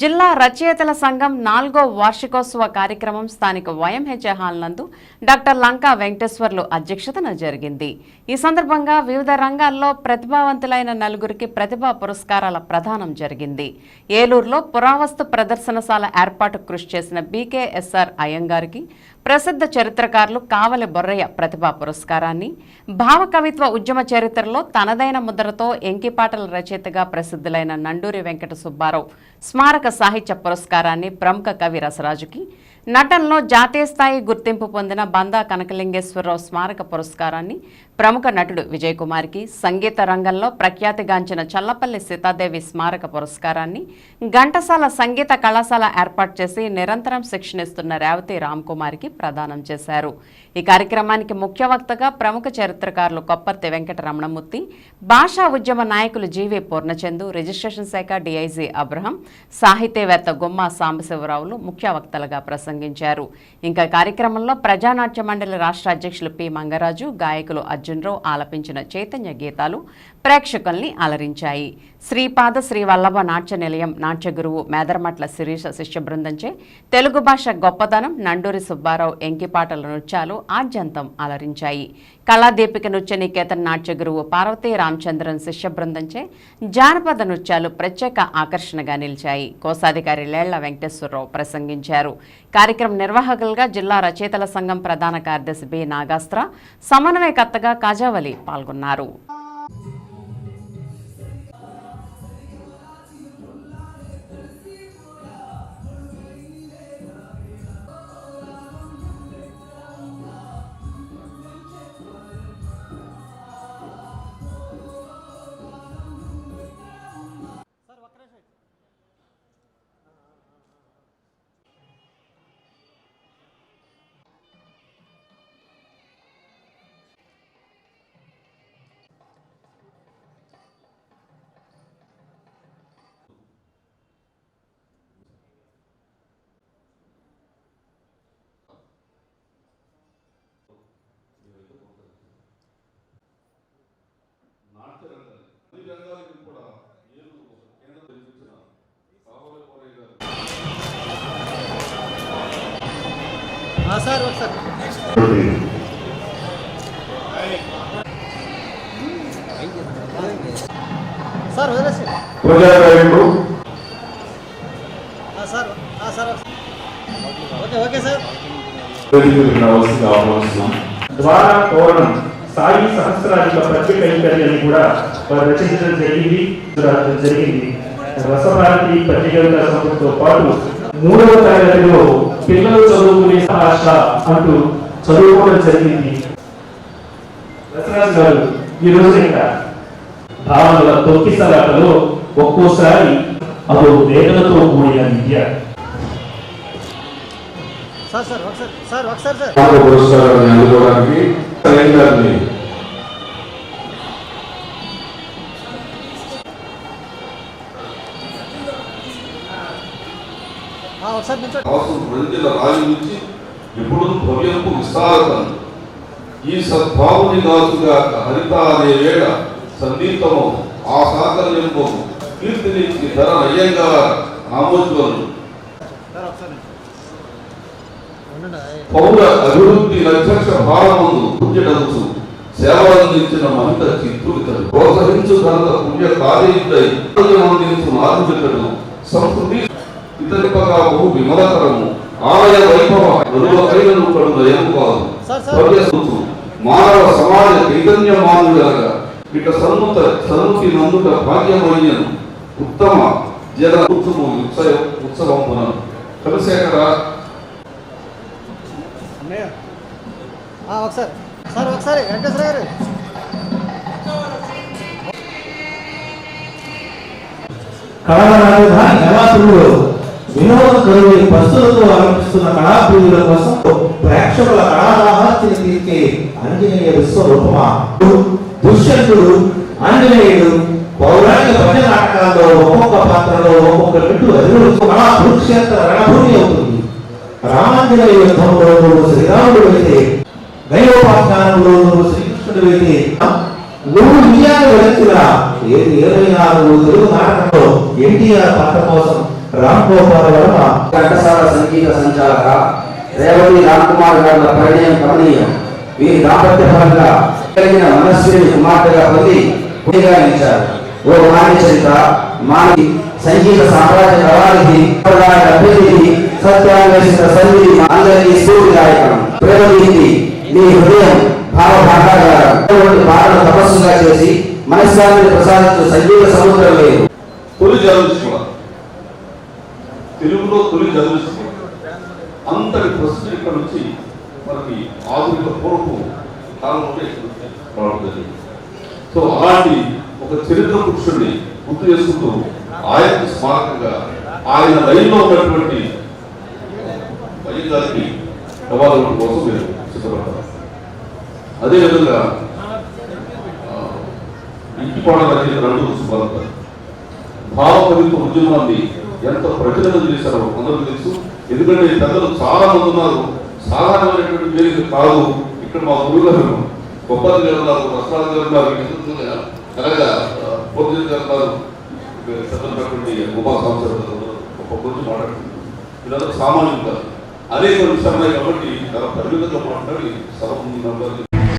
జిల్లా రచయితల సంఘం నాలుగో వార్షికోత్సవ కార్యక్రమం స్థానిక వైఎంహెచ్ హాల్ నందు డాక్టర్ లంకా వెంకటేశ్వర్లు అధ్యక్షతన జరిగింది. ఈ సందర్భంగా వివిధ రంగాల్లో ప్రతిభావంతులైన నలుగురికి ప్రతిభా పురస్కారాల ప్రదానం జరిగింది. ఏలూరులో పురావస్తు ప్రదర్శనశాల ఏర్పాటు కృషి చేసిన బీకేఎస్ఆర్ అయ్యంగారికి ప్రసిద్ధ చరిత్రకారులు కావలి బొర్రయ్య ప్రతిభా పురస్కారాన్ని భావకవిత్వ ఉద్యమ చరిత్రలో తనదైన ముద్రతో ఎంకిపాటల రచయితగా ప్రసిద్ధులైన నండూరి వెంకట సుబ్బారావు స్మారక సాహిత్య పురస్కారాన్ని ప్రముఖ కవి రసరాజుకి నటనలో జాతీయ స్థాయి గుర్తింపు పొందిన బందా కనకలింగేశ్వరరావు స్మారక పురస్కారాన్ని ప్రముఖ నటుడు విజయ్ కుమార్కి సంగీత రంగంలో ప్రఖ్యాతిగాంచిన చల్లపల్లి సీతాదేవి స్మారక పురస్కారాన్ని ఘంటసాల సంగీత కళాశాల ఏర్పాటు చేసి నిరంతరం శిక్షణిస్తున్న రేవతి రామ్ కుమార్కి ప్రదానం చేశారు. ఈ కార్యక్రమానికి ముఖ్య వక్తగా ప్రముఖ చరిత్రకారులు కొప్పర్తి వెంకటరమణమూర్తి భాషా ఉద్యమ నాయకులు జీవి పూర్ణచందు రిజిస్ట్రేషన్ శాఖ డీఐజీ అబ్రహం సాహితీవేత్త గుమ్మా సాంబశివరావులు ముఖ్య వక్తలుగా ప్రసంగించారు ఇంకా కార్యక్రమంలో ప్రజానాట్య మండలి రాష్ట్ర అధ్యక్షులు పి మంగరాజు గాయకులు అర్జునరావు ఆలపించిన చైతన్య గీతాలు ప్రేక్షకుల్ని అలరించాయి. శ్రీపాద శ్రీ వల్లభ నాట్య నిలయం నాట్య గురువు మేదరమట్ల శిరీష శిష్య బృందంచే తెలుగు భాష గొప్పదనం నండూరి సుబ్బారావు ఎంకిపాటల నృత్యాలు ఆద్యంతం అలరించాయి. కళాదీపిక నృత్య నికేతన్ నాట్య గురువు పార్వతీ రామచంద్రన్ శిష్య బృందంచే జానపద నృత్యాలు ప్రత్యేక ఆకర్షణగా నిలిచాయి. కోశాధికారి లేళ్ళ వెంకటేశ్వరరావు ప్రసంగించారు. కార్యక్రమం నిర్వాహకులుగా జిల్లా రచయితల సంఘం ప్రధాన కార్యదర్శి బి నాగాస్త్ర సమన్వయకర్తగా కాజావలి పాల్గొన్నారు. సార్ ఒకసారి సార్ వదిలేసి ప్రజాగాయకుడు ఆ సార్ ఆ సార్ ఓకే ఓకే సార్ రావాల్సింది ఆహ్వానిస్తున్నాం ద్వారా తోరణం సాయి సహస్రాధిక పద్య కైంకర్యాన్ని కూడా వారు రచించడం జరిగింది రాయడం జరిగింది రసభారతి పద్య కవిత సంస్థతో పాటు మూడవ తరగతిలో పిల్లలు చదువుకునే భాష అంటూ చదువుకోవడం జరిగింది. గారు ఈ రోజు ఇక్కడ. భావనల తొక్కిసలాటలో ఒక్కోసారి అదో వేదనతో కూడిన విద్య. సార్ సార్ ఒకసారి సార్ ఒకసారి సార్. పురస్కారాన్ని అందుకోవడానికి ప్రజల రాజు నుంచి ఎప్పుడు భవ్యంపు ఈ సద్భావుని గాసుగా హరిత అనే వేళ సంగీతము ఆ సాకల్యంపు కీర్తినిచ్చి ధర నయ్యంగా ఆయ్. పౌర అభివృద్ధి లక్ష్య భారమందు పుణ్యడంచు సేవలందించిన మహిత చిత్తుడితడు ప్రోత్సహించు ఘనత పుణ్య కార్యుడై అందించు నాదుడితడు సంస్కృతి వైభవ నలువకైనను కడు నయము కాదు. Sir, sir. భవ్యసూచు మానవ సమాజ చైతన్య మానుడగా ఇట సన్నుత సన్నుతి నందుట భాగ్యమయ్యను. ఉత్తమ జన ఉత్సవం ఉత్సవ ఉత్సవమున. చంద్రశేఖర. అన్నయ్య. ఆ, ఒకసారి. సార్ ఒకసారి. వెంకటేశ్వర గారు. కళల రాజధాని కళాప్రియులు వినోద కరువు బస్సులతో అలంకరిస్తున్న కళాప్రియుల కోసం ప్రేక్షకుల కళాదాహార్తిని తీర్చే ఆంజనేయ విశ్వరూపమా దుష్యంతుడు ఆంజనేయుడు పౌరాణిక పద్య నాటకాల్లో ఒక్కొక్క పాత్రలో ఒక్కొక్క మెట్టు అదిరు కళా కురుక్షేత్ర రణభూమి అవుతుంది. రామాంజనేయ యుద్ధంలో నువ్వు శ్రీరాముడు అయితే దైవోపాఖ్యానంలో నువ్వు శ్రీకృష్ణుడు అయితే నువ్వు విజయాన్ని వరించిన ఏది ఏమైనా నువ్వు తెలుగు నాటకంలో ఎన్టీఆర్ పాత్ర కోసం రామ్ గోపాల్ వర్మ ఘంటసాల సంగీత సంచాలక రేవతి రామ్కుమార్ గారుల పరిణయం. గమనీయం వీరి దాంపత్య పరంగా కలిగిన మనస్విని కుమార్తెగా పొంది నిలిచారు. ఓ మాన్య చరిత్ర మాని సంగీత సామ్రాజ్య ప్రవానికి అభ్యర్థి సత్యాన్వేషిత సన్నిధి అందరికీ స్ఫూర్తిదాయకం ప్రేమదీతి నీ హృదయం భావ తపస్సుగా చేసి మనశ్శాంతిని ప్రసాదించు సంగీత సముద్రం లేదు. జర్నలిస్ట్ తెలుగులో తొలి చదివిస్తుంది అంతటి ప్రశ్న ఇక్కడ నుంచి మనకి ఆధునిక పూర్వపు కాలంలో ఇక్కడ జరిగింది. సో అలాంటి ఒక చరిత్ర పురుషుడిని గుర్తు చేసుకుంటూ ఆయన స్మారకంగా ఆయన లైన్లో ఉన్నటువంటి వైద్యానికి గారికి కోసం మీరు సిద్ధపడతారు. అదేవిధంగా ఇంటి ఇంటిపాడ రచయిత రెండు సుబ్బారావు భావ కవిత్వ ఉద్యమాన్ని ఎంత ప్రచురణ చేశారో అందరూ తెలుసు. ఎందుకంటే పెద్దలు చాలా మంది ఉన్నారు. సాధారణమైనటువంటి పేరు కాదు. ఇక్కడ మా గురుగారు గొప్పది గారు ఉన్నారు రసరాజు గారు ఉన్నారు ఇంకా అలాగా గారు ఉన్నారు. చదువుతున్నటువంటి సంవత్సరాలు గొప్ప గురించి మాట్లాడుతున్నారు. వీళ్ళందరూ సామాన్యులు కాదు. అనేక విషయాలు కాబట్టి చాలా పరిమితంగా మాట్లాడి సభ